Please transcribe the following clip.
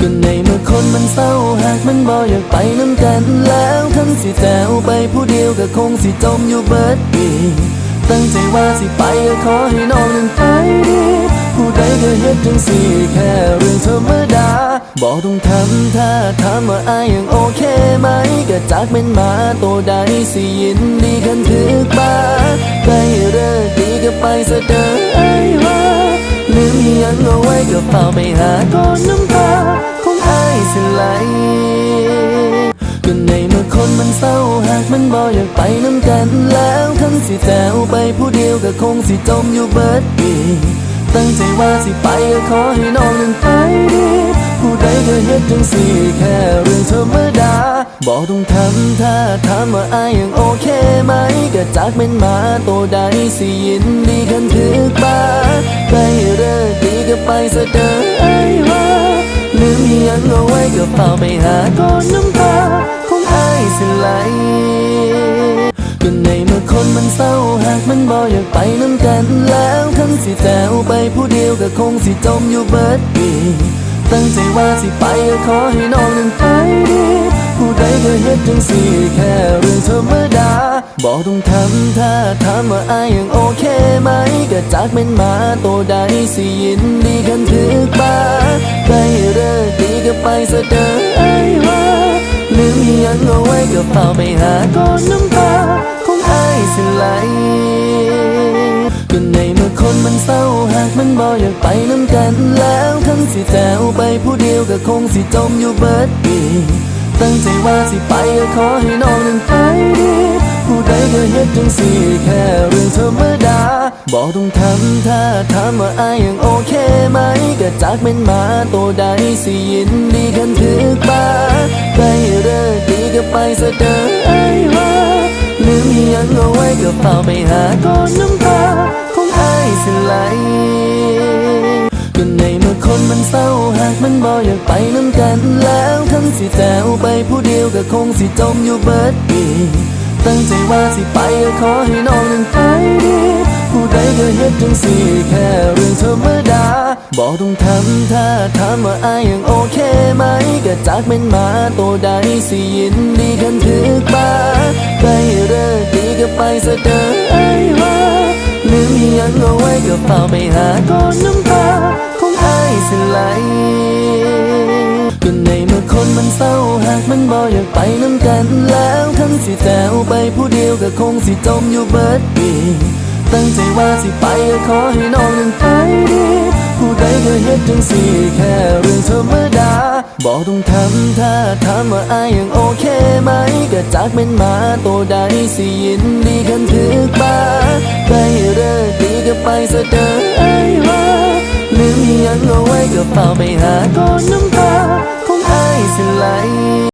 ก็ในเมื่อคนมันเศร้าหากมันบ่อยากไปน้ำกันแล้วทั้งสิแจวไปผู้เดียวก็คงสิจมอยู่เบิดปีตั้งใจว่าสิไปก็ขอให้น้องนั้นไปดีผู้ใดก็เฮ็ดจังสี่แค่เรื่องธรรมดาบอกต้องทำถ้าถามว่าอายยังโอเคไหมก็จากเป็นมาตัวใดสิยินดีกันถึก ไปหาก้อนน้ำตาของอายสิไหลก็ในเมื่อคนมันเศร้าหากมันบ่อยากไปน้ำกันแล้วทั้งสิแจวไปผู้เดียวก็คงสิจมอยู่เบิดปีตั้งใจว่าสิไปก็ขอให้น้องนั้นไปดีผู้ใดก็เฮ็ดจังสี่แค่เรื่องธรรมดาบอกต้องทำถ้าถามว่าอายยังโอเคไหมก็จากเป็นมาตัวใดสิยินดีกันถึกบ้าไป ซะเด้อไอ้ายว่าลืมยังเอาไว้ก็เฝ้าไปหาก้อนน้ำตาของไอ้สิไหลก็ในเมื่อคนมันเศร้าหากมันบ่อยากไปน้ำกันแล้วทั้งสิแจวไปผู้เดียวก็คงสิจมอยู่เบิดปีตั้งใจว่าสิไปก็ขอให้น้องนั้นไปดี ใดก็เฮ็ดจังสี่แค่เรื่องธรรมดาบอกต้องทำถ้าถามว่าอายยังโอเคไหมก็จากเป็นมาตัวใดสิยินดีกันถึกบ้าได้เลิกดีก็ไปซะเด้อไอ้าว่าลืมยังเอาไว้ก็เฝ้าไปหาก้อนน้ำตาของอายสิไหลก็ในเมื่อคนมันเศร้าหากมันบ่อยากไปน้ำกันแล้วทั้งสิแจวไปผู้เดียวก็คงสิจมอยู่เบิดปี ตั้งใจว่าสิไปก็ขอให้น้องนั้นไปดีผู้ใดก็เฮ็ดจังสี่แค่เรื่องธรรมดาบอกต้องทำถ้าถามว่าอายยังโอเคไหมก็จากเป็นมาตัวใดสิยินดีกันถึกบ้าได้เลิกดีก็ไปซะเด้อไอ้ว่าลืมยังเอาไว้ก็เฝ้าไปหาก้อนน้ำตา เศร้าหากมันบ่อยากไปน้ำกันแล้วทั้งสิแจวไปผู้เดียวก็คงสิจมอยู่เบิดปีตั้งใจว่าสิไปก็ขอให้น้องนั้นไปดีผู้ใดก็เฮ็ดจังสี่แค่เรื่องธรรมดาบอกต้องทำถ้าถามว่าอายยังโอเคไหมก็จากเป็นมาตัวใดสิยินดีกันถึกบ้าได้เลิกดีก็ไปซะเดอไอ้ว่าลืมยังเอาไว้ก็เฝ้าไปหาก้อนน้ำ ไหลก็ในเมื่อคนมันเศร้าหากมันบ่อยากไปน้ำกันแล้วทั้งสิแจวไปผู้เดียวก็คงสิจมอยู่เบิดปีตั้งใจว่าสิไปก็ขอให้น้องนั้นไปดีผู้ใดก็เฮ็ดจังสี่แค่เรื่องธรรมดาบอกต้องทำถ้าถามว่าอายยังโอเคไหมก็จากเป็นมาตัวใดสิยินดีกันถึกบ้าได้เลิกดีก็ไปซะเด้อไอ้ว่า ก็เฝ้าไปหาก้อนน้ำตาของอายสิไหล